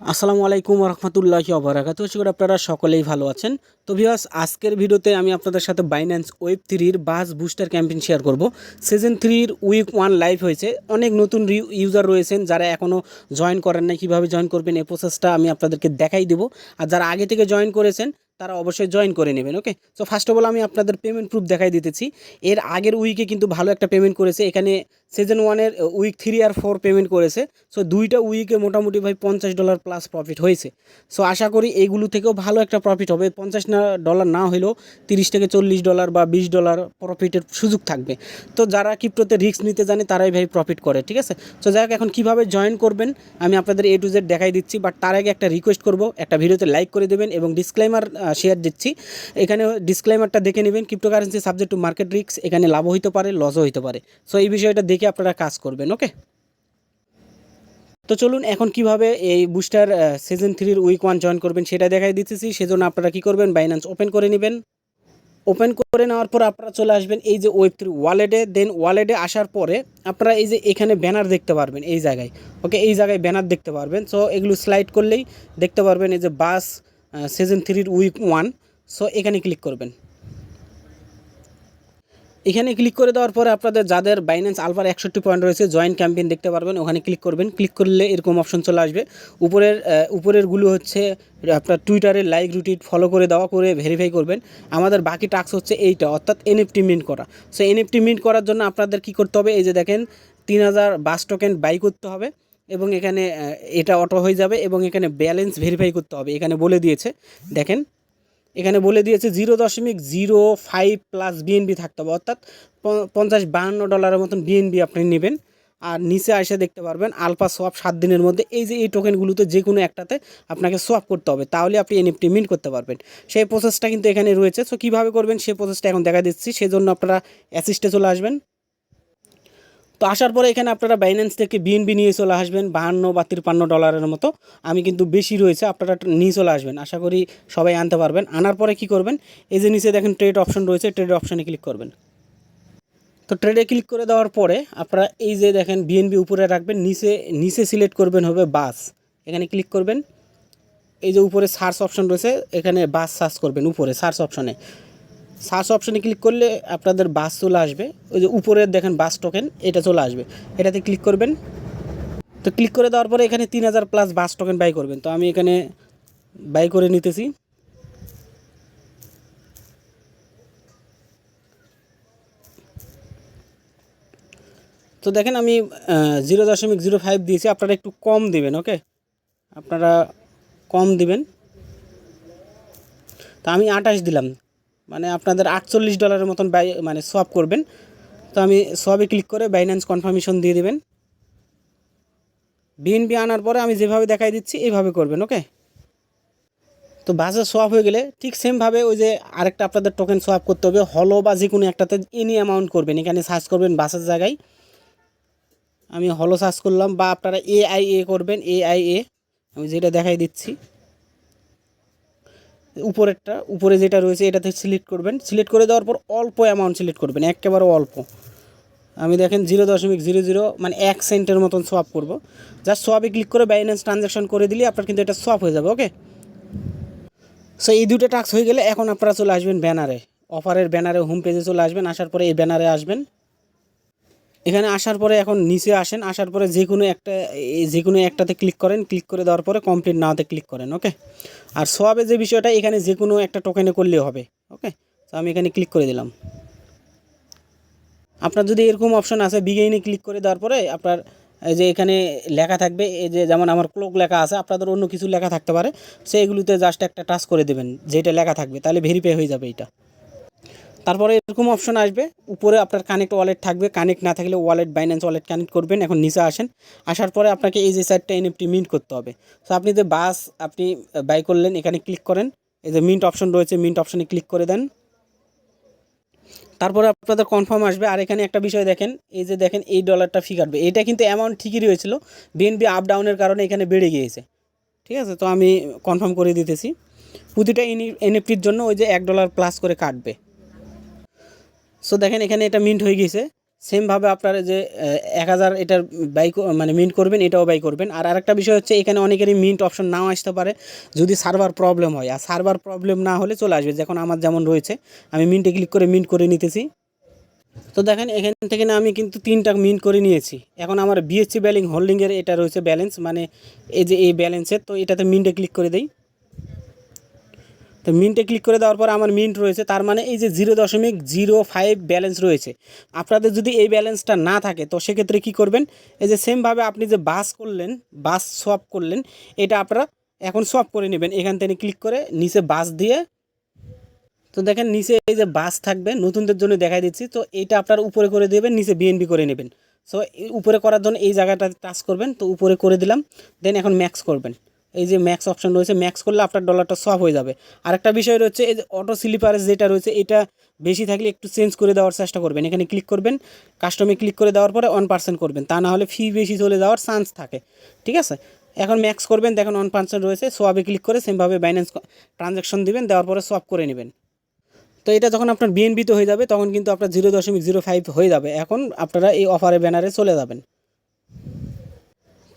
আসসালামু আলাইকুম রহমতুল্লাহি অবরাকাত আশা করি আপনারা সকলেই ভালো আছেন। তো ভিউয়ার্স, আজকের ভিডিওতে আমি আপনাদের সাথে বাইন্যান্স ওয়েব থ্রির বাস বুস্টার ক্যাম্পেইন শেয়ার করব। সিজন থ্রির উইক ওয়ান লাইভ হয়েছে। অনেক নতুন ইউজার রয়েছেন যারা এখনও জয়েন করেন না কীভাবে জয়েন করবেন এই প্রসেসটা আমি আপনাদেরকে দেখাই দেবো। আর যারা আগে থেকে জয়েন করেছেন, তারা অবশ্যই জয়েন করে নেবেন okay so first of all আমি আপনাদের পেমেন্ট প্রুফ দেখাই দিতেছি। এর আগের উইকে কিন্তু ভালো একটা পেমেন্ট করেছে। এখানে সিজন ওয়ানের উইক থ্রি আর ফোর পেমেন্ট করেছে। সো দুইটা উইকে মোটামুটি ভাই পঞ্চাশ ডলার প্লাস প্রফিট হয়েছে। সো আশা করি এইগুলো থেকেও ভালো একটা প্রফিট হবে। পঞ্চাশ ডলার না হলেও তিরিশ থেকে চল্লিশ ডলার বা বিশ ডলার প্রফিটের সুযোগ থাকবে। তো, যারা ক্রিপ্টোতে রিস্ক নিতে জানে, তারাই ভাই প্রফিট করে, ঠিক আছে? সো যাই এখন কীভাবে জয়েন করবেন, আমি আপনাদের এ টু জেড দেখাই দিচ্ছি। বাট তার আগে একটা রিকোয়েস্ট করব, একটা ভিডিওতে লাইক করে দেবেন এবং ডিসক্লাইমার শেয়ার দিচ্ছি। এখানে ডিসক্লাইমারটা দেখে নেবেন cryptocurrency subject to market risk এখানে লাভও হতে পারে লসও হতে পারে। সো এই বিষয়টা দেখে আপনারা কাজ করবেন ওকে তো চলুন এখন কীভাবে এই বুস্টার সিজন থ্রির উইক ওয়ান জয়েন করবেন সেটা দেখাই দিতেছি। সেজন্য আপনারা কি করবেন? বাইন্যান্স ওপেন করে নেবেন। ওপেন করে নেওয়ার পর আপনারা চলে আসবেন এই যে ওয়েব থ্রি ওয়ালেটে দেন ওয়ালেটে আসার পরে আপনারা এই যে এখানে ব্যানার দেখতে পারবেন এই জায়গায় ওকে এই জায়গায় ব্যানার দেখতে পারবেন। সো এগুলো স্লাইড করলেই দেখতে পারবেন এই যে বাস সিজন থ্রির উইক ওয়ান সো এখানে ক্লিক করবেন। এখানে ক্লিক করে দেওয়ার পরে আপনাদের যাদের বাইন্যান্স আলফার একষট্টি পয়েন্ট রয়েছে জয়েন ক্যাম্পেইন দেখতে পারবেন, ওখানে ক্লিক করবেন। ক্লিক করলে এরকম অপশন চলে আসবে। উপরের উপরেরগুলো হচ্ছে, আপনার টুইটারে লাইক রুটিট ফলো করে দেওয়া, করে ভেরিফাই করবেন। আমাদের বাকি টাস্ক হচ্ছে এইটা, অর্থাৎ এনএফটি মিন্ট করা। সো এনএফটি মিন্ট করার জন্য আপনাদের কি করতে হবে? এই যে দেখেন, তিন হাজার বাস টোকেন বাই করতে হবে এবং এখানে এটা অটো হয়ে যাবে এবং এখানে ব্যালেন্স ভেরিফাই করতে হবে। এখানে বলে দিয়েছে, দেখেন এখানে বলে দিয়েছে জিরো দশমিক জিরো ফাইভ প্লাস বিএনবি থাকতে হবে। অর্থাৎ পঞ্চাশ বাহান্ন ডলারের মতন বিএনবি আপনি নেবেন। আর নিচে এসে দেখতে পারবেন আলফা সোয়াপ সাত দিনের মধ্যে এই যে, এই টোকেনগুলোতে যে কোনো একটাতে আপনাকে সোয়াপ করতে হবে। তাহলে আপনি এনএফটি মিন্ট করতে পারবেন। সেই প্রসেসটা কিন্তু এখানে রয়েছে। সো কীভাবে করবেন? সেই প্রসেসটা এখন দেখা দিচ্ছি। সেজন্য আপনারা অ্যাসিস্টে চলে আসবেন। তো আসার পরে এখানে আপনারা বাইন্যান্স থেকে বিএনবি নিয়ে চলে আসবেন, বাহান্ন বা তিপ্পান্ন ডলারের মতো। আমি কিন্তু বেশি রয়েছে, আপনারা নিয়ে চলে আসবেন। আশা করি সবাই আনতে পারবেন। আনার পরে কি করবেন? এই যে নিচে দেখেন ট্রেড অপশন রয়েছে ট্রেড অপশনে ক্লিক করবেন। তো ট্রেডে ক্লিক করে দেওয়ার পরে আপনারা এই যে দেখেন বিএনবি উপরে রাখবেন, নিচে নিচে সিলেক্ট করবেন হবে বাস। এখানে ক্লিক করবেন। এই যে উপরে সার্চ অপশন রয়েছে, এখানে বাস সার্চ করবেন, উপরে সার্চ অপশনে সার্চ অপশানে ক্লিক করলে আপনাদের বাস চলে আসবে। ওই যে উপরের দেখেন বাস টোকেন এটা চলে আসবে। এটাতে ক্লিক করবেন। তো ক্লিক করে দেওয়ার পরে এখানে তিন হাজার প্লাস বাস টোকেন বাই করবেন। তো আমি এখানে বাই করে নিতেছি। তো দেখেন আমি জিরো দশমিক জিরো ফাইভ দিয়েছি। আপনারা একটু কম দিবেন ওকে আপনারা কম দিবেন। তো আমি আঠাশ দিলাম। মানে আপনাদের আটচল্লিশ ডলারের মতন বাই মানে সোয়াপ করবেন। তো আমি সোয়াবে ক্লিক করে বাইন্যান্স কনফার্মেশন দিয়ে দেবেন। বিএনপি আনার পরে আমি যেভাবে দেখাই দিচ্ছি, এইভাবে করবেন ওকে তো বাসে সোয়াপ হয়ে গেলে ঠিক সেমভাবে ওই যে আরেকটা আপনাদের টোকেন সোয়াপ করতে হবে, হলো বা যে কোনো একটাতে এনি অ্যামাউন্ট করবেন। এখানে সার্চ করবেন বাসের জায়গায়। আমি হলো সার্চ করলাম বা আপনারা এ আই এ করবেন এ আই এ আমি যেটা দেখাই দিচ্ছি। উপরেরটা, উপরে যেটা রয়েছে এটাতে সিলেক্ট করবেন। সিলেক্ট করে দেওয়ার পর অল্প অ্যামাউন্ট সিলেক্ট করবেন, একেবারে অল্প। আমি দেখেন জিরো দশমিক জিরো জিরো মানে এক সেন্টের মতন সোয়াপ করব। জাস্ট সোয়াপে ক্লিক করে ব্যালেন্স ট্রানজ্যাকশন করে দিলে আপনার কিন্তু এটা সোয়াপ হয়ে যাবে ওকে সো এই দুটো টাস্ক হয়ে গেলে এখন আপনারা চলে আসবেন ব্যানারে অফারের ব্যানারে হোম পেজে চলে আসবেন, আসার পরে এই ব্যানারে আসবেন। এখানে আসার পরে এখন নিচে আসেন, আসার পরে যে কোনো একটা যে কোনো একটাতে ক্লিক করেন ক্লিক করে দেওয়ার পরে কমপ্লিট নাওতে ক্লিক করেন ওকে আর সোয়াবে যে বিষয়টা, এখানে যে কোনো একটা টোকেনে করলেও হবে ওকে তো আমি এখানে ক্লিক করে দিলাম। আপনার যদি এরকম অপশন আছে বিগেইনে ক্লিক করে দেওয়ার পরে আপনার, এই যে এখানে লেখা থাকবে, এই যে যেমন আমার ক্লোক লেখা আছে, আপনাদের অন্য কিছু লেখা থাকতে পারে সেইগুলোতে জাস্ট একটা টাচ করে দেবেন, যেটা লেখা থাকবে, তাহলে ভেরিফাই হয়ে যাবে এটা তারপরে এরকম অপশন আসবে। উপরে আপনার কানেক্ট ওয়ালেট থাকবে। কানেক্ট না থাকলে ওয়ালেট বাইন্যান্স ওয়ালেট কানেক্ট করবেন। এখন নিচে আসেন। আসার পরে আপনাকে এই যে সাইডটা এনএফটি মিন্ট করতে হবে। সো আপনি যে বাস আপনি বাই করলেন, এখানে ক্লিক করেন। এই যে মিন্ট অপশন রয়েছে মিন্ট অপশনে ক্লিক করে দেন। তারপরে আপনাদের কনফার্ম আসবে। আর এখানে একটা বিষয় দেখেন। এই যে দেখেন, এই ডলারটা ফি কাটবে। এটা কিন্তু অ্যামাউন্ট ঠিকই রয়েছিল। বিএনপি আপ ডাউনের কারণে এখানে বেড়ে গিয়েছে। ঠিক আছে? তো আমি কনফার্ম করে দিতেছি। প্রতিটা এনএফটির e জন্য ওই যে এক ডলার প্লাস করে কাটবে। সো দেখেন এখানে এটা মিন্ট হয়ে গেছে। সেমভাবে আপনারা যে এক হাজার এটার বাই মানে মিন্ট করবেন, এটাও বাই করবেন। আর আরেকটা বিষয় হচ্ছে, এখানে অনেকেরই মিন্ট অপশন নাও আসতে পারে। যদি সার্ভার প্রবলেম হয়, আর সার্ভার প্রবলেম না হলে চলে আসবে। যখন আমার যেমন রয়েছে, আমি মিন্টে ক্লিক করে মিন্ট করে নিতেছি। তো দেখেন, এখান থেকে না আমি কিন্তু তিনটা মিন্ট করে নিয়েছি। এখন আমার বিএসসি ব্যালিং হোল্ডিংয়ের এটা রয়েছে ব্যালেন্স মানে এই যে, এই ব্যালেন্সের তো এটাতে মিন্টে ক্লিক করে দেই। তো মিন্টে ক্লিক করে দেওয়ার পর আমার মিন্ট রয়েছে, তার মানে এই যে জিরো দশমিক জিরো ফাইভ ব্যালেন্স রয়েছে। আপনাদের যদি এই ব্যালেন্সটা না থাকে, তো সেক্ষেত্রে কী করবেন? এই যে সেমভাবে আপনি যে বাস করলেন বাস সোয়াপ করলেন, এটা আপনারা এখন সোয়াপ করে নেবেন। এখান থেকে ক্লিক করে নিচে বাস দিয়ে, তো দেখেন নিচে এই যে বাস থাকবে, নতুনদের জন্য দেখাই দিচ্ছি, তো এইটা আপনার উপরে করে দেবেন, নিচে বিএনবি করে নেবেন। সো উপরে করার জন্য এই জায়গাটা টাচ করবেন, তো উপরে করে দিলাম দেন এখন ম্যাক্স করবেন। এই যে ম্যাক্স অপশন রয়েছে ম্যাক্স করলে আপনার ডলারটা সব হয়ে যাবে। আরেকটা বিষয় রয়েছে, এই যে অটো স্লিপারের যেটা রয়েছে, এটা বেশি থাকলে একটু চেঞ্জ করে দেওয়ার চেষ্টা করবেন। এখানে ক্লিক করবেন কাস্টমে ক্লিক করে দেওয়ার পরে ওয়ান পার্সেন্ট করবেন। তা না হলে ফি বেশি চলে যাওয়ার চান্স থাকে, ঠিক আছে? এখন ম্যাক্স করবেন, দেখেন ওয়ান পার্সেন্ট রয়েছে সোয়াবে ক্লিক করে সেমভাবে বাইন্যান্স ট্রানজ্যাকশন দিবেন, দেওয়ার পরে সোয়াপ করে নেবেন। তো এটা যখন আপনার বিএনবিতে হয়ে যাবে, তখন কিন্তু আপনার জিরো দশমিক জিরো ফাইভ হয়ে যাবে। এখন আপনারা এই অফারে ব্যানারে চলে যাবেন।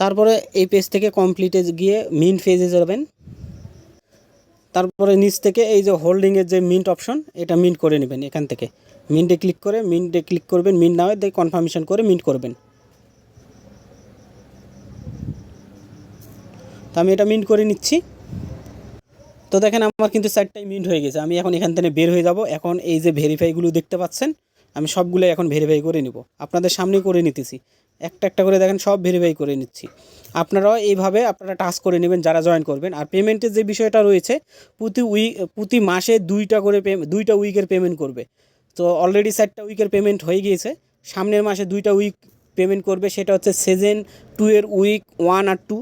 তারপরে এই পেজ থেকে কমপ্লিটে গিয়ে মিন্ট পেজে যাবেন। তারপরে নিচ থেকে এই যে হোল্ডিংয়ের যে মিন্ট অপশন এটা মিন্ট করে নেবেন এখান থেকে। মিন্টে ক্লিক করে মিন্টে ক্লিক করবেন মিন্ট না হয় কনফার্মেশন করে মিন্ট করবেন। তো আমি এটা মিন্ট করে নিচ্ছি। তো দেখেন আমার কিন্তু চারটাই মিন্ট হয়ে গেছে। আমি এখন এখান থেকে বের হয়ে যাব। এখন এই যে ভেরিফাইগুলো দেখতে পাচ্ছেন, আমি সবগুলো এখন ভেরিফাই করে নিব। আপনাদের সামনেই করে নিতেছি। একটা একটা করে দেখেন, সব ভেরিফাই করে নিচ্ছি। আপনারাও এইভাবে আপনারা টাস্ক করে নেবেন, যারা জয়েন করবেন। আর পেমেন্টের যে বিষয়টা রয়েছে, প্রতি উইক প্রতি মাসে দুইটা করে দুইটা উইকের পেমেন্ট করবে। তো অলরেডি চারটা উইকের পেমেন্ট হয়ে গিয়েছে। সামনের মাসে দুইটা উইক পেমেন্ট করবে, সেটা হচ্ছে সেজেন টু এর উইক ওয়ান আর টু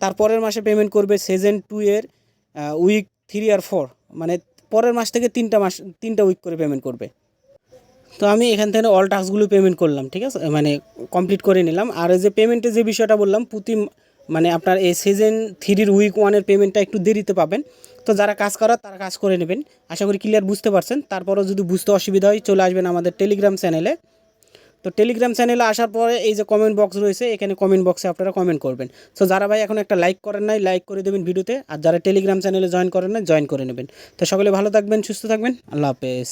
তারপরের মাসে পেমেন্ট করবে সেজেন টু এর উইক থ্রি আর ফোর মানে পরের মাস থেকে তিনটা মাস, তিনটা উইক করে পেমেন্ট করবে। তো আমি এখান থেকে অল টাস্কগুলো পেমেন্ট করলাম, ঠিক আছে? মানে কমপ্লিট করে নিলাম। আর যে পেমেন্টের যে বিষয়টা বললাম, প্রতি মানে আপনার এই সিজন থ্রির উইক ওয়ানের পেমেন্টটা একটু দেরিতে পাবেন। তো যারা কাজ করার, তারা কাজ করে নেবেন। আশা করি ক্লিয়ার বুঝতে পারছেন। তারপরেও যদি বুঝতে অসুবিধা হয়, চলে আসবেন আমাদের টেলিগ্রাম চ্যানেলে তো টেলিগ্রাম চ্যানেলে আসার পরে এই যে কমেন্ট বক্স রয়েছে, এখানে কমেন্ট বক্সে আপনারা কমেন্ট করবেন। সো যারা ভাই এখন একটা লাইক করেন নাই লাইক করে দেবেন ভিডিওতে। আর যারা টেলিগ্রাম চ্যানেলে জয়েন করেন না জয়েন করে নেবেন। তো সকলে ভালো থাকবেন, সুস্থ থাকবেন। আল্লাহ হাফেজ।